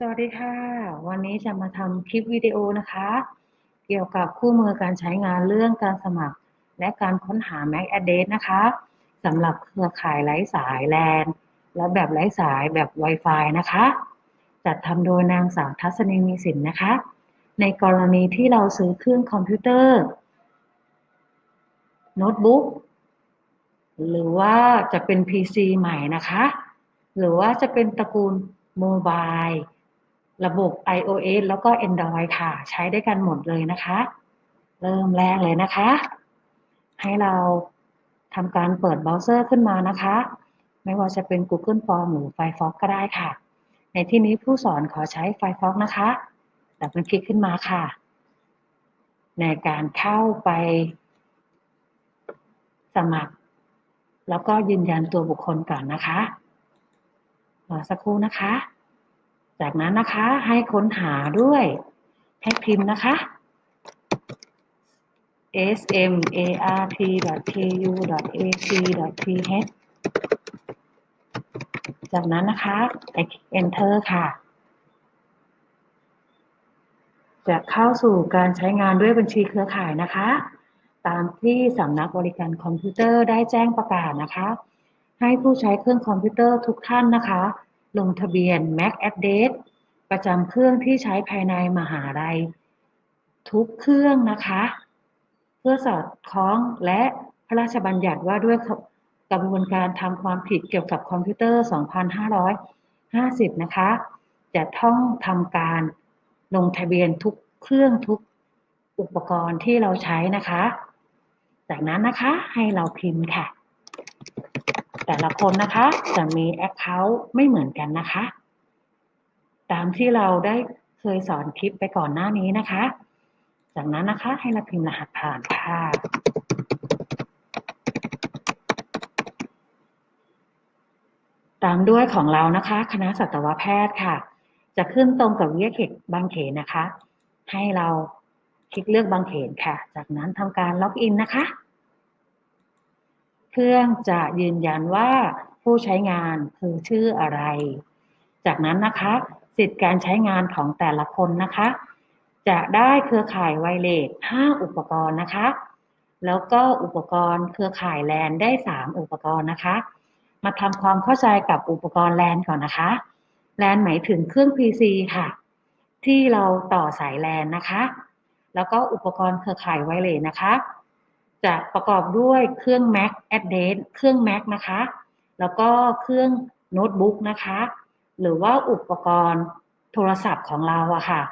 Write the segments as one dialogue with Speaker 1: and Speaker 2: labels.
Speaker 1: สวัสดีค่ะ วันนี้จะมาทำคลิปวิดีโอนะคะ เกี่ยวกับคู่มือการใช้งานเรื่องการสมัคร และการค้นหา MAC Address นะคะสำหรับเครือข่ายไร้สายแลนและแบบไร้สายแบบ Wi-Fi นะคะ จัดทำโดยนางสาวทัศนีมีสินนะคะ ในกรณีที่เราซื้อเครื่องคอมพิวเตอร์โน้ตบุ๊กหรือว่าจะเป็น PC ใหม่นะคะ หรือว่าจะเป็นตระกูลโมบาย ระบบ iOS แล้วก็ Android ค่ะ ใช้ได้กันหมดเลยนะคะ เริ่มแรกเลยนะคะ ให้เราทำการเปิดเบราว์เซอร์ขึ้นมานะคะ ไม่ว่าจะเป็น Google Chrome หรือ Firefox ก็ได้ค่ะ ในที่นี้ผู้สอนขอใช้ Firefox นะคะดับเบิลคลิกขึ้นมาค่ะ ในการเข้าไป สมัคร แล้วก็ยืนยันตัวบุคคลก่อนนะคะรอสักครู่นะคะ จากนั้นนะคะให้ค้นหาด้วย ให้พิมพ์นะคะ smart.ku.ac.th จากนั้นนะคะไป enter ค่ะ จะเข้าสู่การใช้งานด้วยบัญชีเครือข่ายนะคะ ตามที่สำนักบริการคอมพิวเตอร์ได้แจ้งประกาศนะคะ ให้ผู้ใช้เครื่องคอมพิวเตอร์ทุกท่านนะคะ ลงทะเบียน Mac Address ประจำเครื่องที่ใช้ภายในมหาลัย ทุกเครื่องนะคะ เพื่อสอดคล้องและพระราชบัญญัติว่าด้วยกระบวนการทำความผิดเกี่ยวกับคอมพิวเตอร์ 2550 นะคะ จะต้องทำการลงทะเบียนทุกเครื่องทุกอุปกรณ์ที่เราใช้นะคะ จากนั้นนะคะให้เราพิมพ์ค่ะ แต่ละคนนะคะจะมี Account ไม่เหมือนกันนะคะ ตามที่เราได้เคยสอนคลิปไปก่อนหน้านี้นะคะ จากนั้นนะคะให้เราพิมพ์รหัสผ่านค่ะตามด้วยของเรานะคะ คณะสัตวแพทย์ค่ะ จะขึ้นตรงกับวิทยาเขตบางเขนนะคะ ให้เราคลิกเลือกบางเขนค่ะ จากนั้นทำการล็อกอินนะคะ รื่องจะยืนยันว่าผู้ใช้งานคือชื่ออะไร จากนั้นนะคะ สิทธิการใช้งานของแต่ละคนนะคะ จะได้เครือข่ายไวเลส5อุปกรณ์นะคะ แล้วก็อุปกรณ์เครือข่ายแลนได้ 3 อุปกรณ์นะคะ มาทำความเข้าใจกับอุปกรณ์แลนก่อนนะคะแลนหมายถึงเครื่อง PC ค่ะ ที่เราต่อสายแลนนะคะ แล้วก็อุปกรณ์เครือข่ายไวเลสนะคะ จะประกอบด้วยเครื่อง Mac Address เครื่อง Mac นะคะ แล้วก็เครื่องโน้ตบุ๊กนะคะ หรือว่าอุปกรณ์โทรศัพท์ของเราอะค่ะ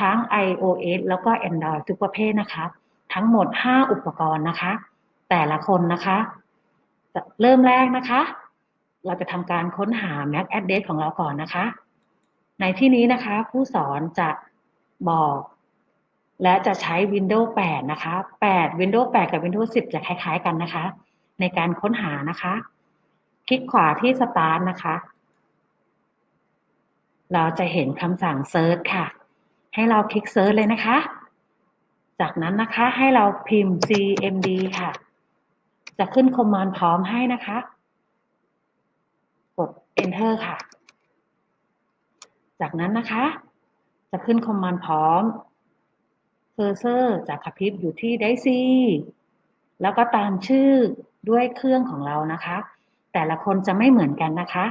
Speaker 1: ทั้ง iOS แล้วก็ Android ทุกประเภทนะคะ ทั้งหมด 5 อุปกรณ์นะคะ แต่ละคนนะคะ เริ่มแรกนะคะ เราจะทำการค้นหา MAC address ของเราก่อนนะคะ ในที่นี้นะคะ ผู้สอนจะบอก และจะใช้ Windows 8 นะคะ 8 Windows 8 กับ Windows 10 จะคล้าย ๆ กันนะคะ ในการค้นหานะคะ คลิกขวาที่ Start นะคะ เราจะเห็นคำสั่ง Search ค่ะ ให้เราคลิก Search เลยนะคะ จากนั้นนะคะให้เราพิมพ์ cmd ค่ะ จะขึ้นคอมมานด์พร้อมให้นะคะ กด enter ค่ะ จากนั้นนะคะ จะขึ้นคอมมานด์พร้อม อร์เซอร์จะกระพริบอยู่ที่ไดซีแล้วก็ตามชื่อด้วยเครื่องของเรานะคะ แต่ละคนจะไม่เหมือนกันนะคะ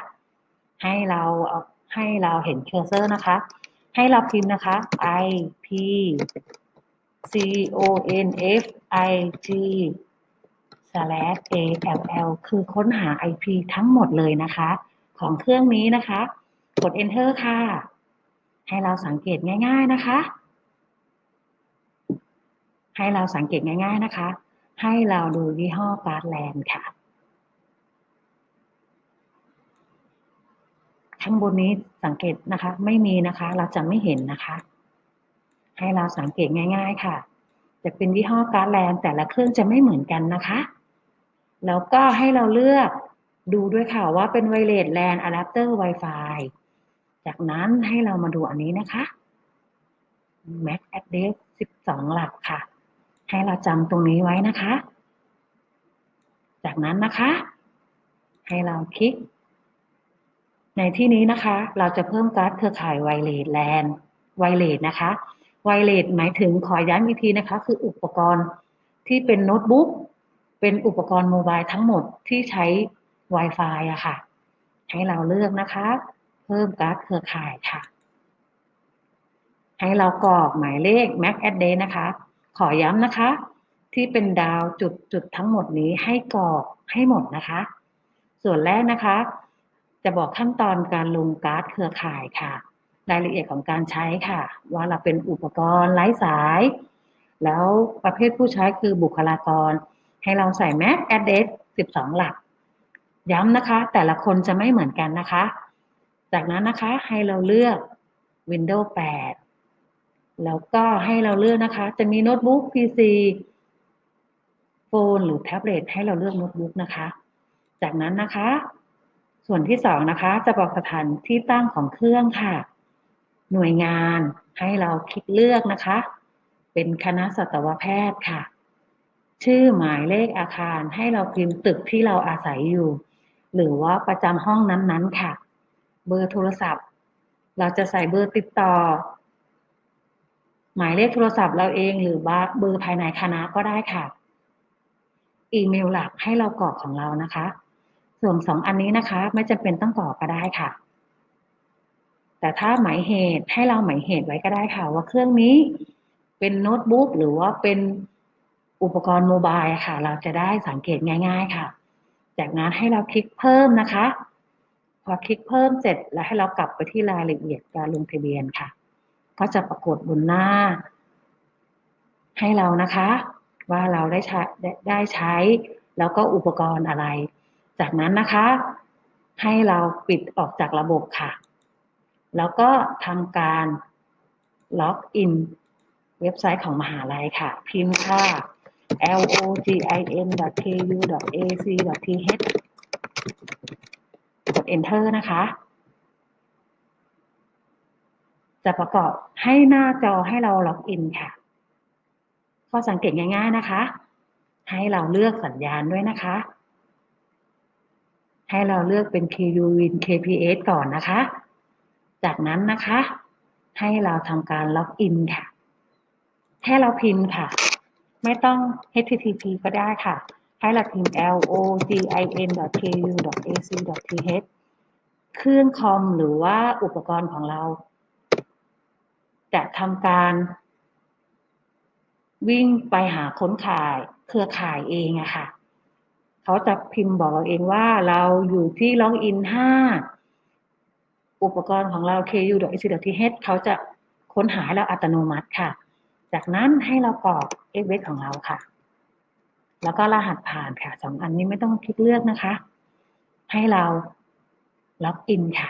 Speaker 1: ให้เราเอาให้เราเห็นเคอร์เซอร์นะคะ ให้เราพิมพ์นะคะ i p c o n f i g slash a l l คือค้นหา IP ทั้งหมดเลยนะคะ ของเครื่องนี้นะคะ กด enter ค่ะ ให้เราสังเกตง่าย ๆนะคะ ให้เราสังเกตง่าย ๆนะคะ ให้เราดูยี่ห้อการ์ดแลนด์ค่ะ ข้างบนนี้สังเกตนะคะ ไม่มีนะคะ เราจะไม่เห็นนะคะ ให้เราสังเกตง่าย ๆ ค่ะ จะเป็นยี่ห้อการ์ดแลนด์แต่ละเครื่องจะไม่เหมือนกันนะคะ แล้วก็ให้เราเลือกดูด้วยค่ะว่าเป็นไวเลสแลนอะแดปเตอร์ Wi-Fi จากนั้นให้เรามาดูอันนี้นะคะ MAC address 12 หลักค่ะ ให้เราจำตรงนี้ไว้นะคะ จากนั้นนะคะ ให้เราคลิก ในที่นี้นะคะ เราจะเพิ่มการ์ดเครือข่ายไวเลสแลนไวเลสนะคะไวเลสหมายถึงขอย้ำอีกทีนะคะ คืออุปกรณ์ที่เป็นโน้ตบุ๊กเป็นอุปกรณ์โมบายทั้งหมดที่ใช้ Wi-Fi อะค่ะ ให้เราเลือกนะคะ เพิ่มการ์ดเครือข่ายค่ะ ให้เรากรอกหมายเลข MAC address นะคะ ขอย้ำนะคะ ที่เป็นดาวจุดจุดทั้งหมดนี้ให้กรอกให้หมดนะคะ ส่วนแรกนะคะ จะบอกขั้นตอนการลงการ์ดเครือข่ายค่ะ รายละเอียดของการใช้ค่ะ ว่าเราเป็นอุปกรณ์ไร้สาย แล้วประเภทผู้ใช้คือบุคลากร ให้เราใส่ MAC address 12 หลัก ย้ำนะคะ แต่ละคนจะไม่เหมือนกันนะคะ จากนั้นนะคะให้เราเลือก Windows 8 แล้วก็ให้เราเลือกนะคะ จะมีโน้ตบุ๊ก PC โฟนหรือแท็บเล็ตให้เราเลือกโน้ตบุ๊กนะคะ จากนั้นนะคะ ส่วนที่สองนะคะ จะบอกสถานที่ตั้งของเครื่องค่ะ หน่วยงานให้เราคลิกเลือกนะคะ เป็นคณะสัตวแพทย์ค่ะ ชื่อหมายเลขอาคารให้เราพิมพ์ตึกที่เราอาศัยอยู่ หรือว่าประจำห้องนั้นๆค่ะ เบอร์โทรศัพท์ เราจะใส่เบอร์ติดต่อ หมายเลขโทรศัพท์เราเองหรือเบอร์ภายในคณะก็ได้ค่ะ อีเมลหลักให้เรากรอกของเรานะคะ ส่วนสองอันนี้นะคะ ไม่จำเป็นต้องกรอกก็ได้ค่ะ แต่ถ้าหมายเหตุให้เราหมายเหตุไว้ก็ได้ค่ะ ว่าเครื่องนี้เป็นโน้ตบุ๊กหรือว่าเป็นอุปกรณ์โมบายค่ะ เราจะได้สังเกตง่าย ๆ ค่ะ จากนั้นให้เราคลิกเพิ่มนะคะ พอคลิกเพิ่มเสร็จแล้วให้เรากลับไปที่รายละเอียดการลงทะเบียนค่ะ ก็จะปรากฏบนหน้า ให้เรานะคะ ว่าเราได้ใช้ได้ใช้ แล้วก็อุปกรณ์อะไร จากนั้นนะคะ ให้เราปิดออกจากระบบค่ะ แล้วก็ทำการล็อกอินเว็บไซต์ของมหาลัยค่ะ พิมพ์ค่ะ login ku ac th กด enter นะคะ จะประกอบให้หน้าจอให้เราล็อกอินค่ะ ข้อสังเกตง่าย ๆนะคะ ให้เราเลือกสัญญาณด้วยนะคะ ให้เราเลือกเป็น QUIN KPS ก่อนนะคะ จากนั้นนะคะ ให้เราทำการล็อกอินค่ะ แค่เราพิมพ์ค่ะ ไม่ต้อง http ก็ได้ค่ะ ให้เราพิมพ์ login ku ac th เครื่องคอมหรือว่าอุปกรณ์ของเรา จะทำการวิ่งไปหาค้นข่ายเครือข่ายเองอะค่ะ เขาจะพิมพ์บอกเราเองว่าเราอยู่ที่ล็อกอิน5อุปกรณ์ของเรา ku ac th เขาจะค้นหาให้เราอัตโนมัติค่ะ จากนั้นให้เรากรอก x w ของเราค่ะ แล้วก็รหัสผ่านค่ะสองอันนี้ไม่ต้องคลิกเลือกนะคะ ให้เราล็อกอินค่ะ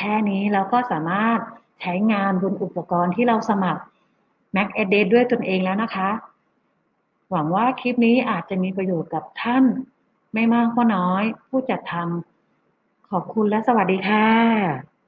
Speaker 1: แค่นี้เราก็สามารถใช้งานบนอุปกรณ์ที่เราสมัคร Mac a d d r e s s ด้วยตนเองแล้วนะคะ หวังว่าคลิปนี้อาจจะมีประโยชน์กับท่านไม่มากก็น้อย ผู้จัดทำขอบคุณและสวัสดีค่ะ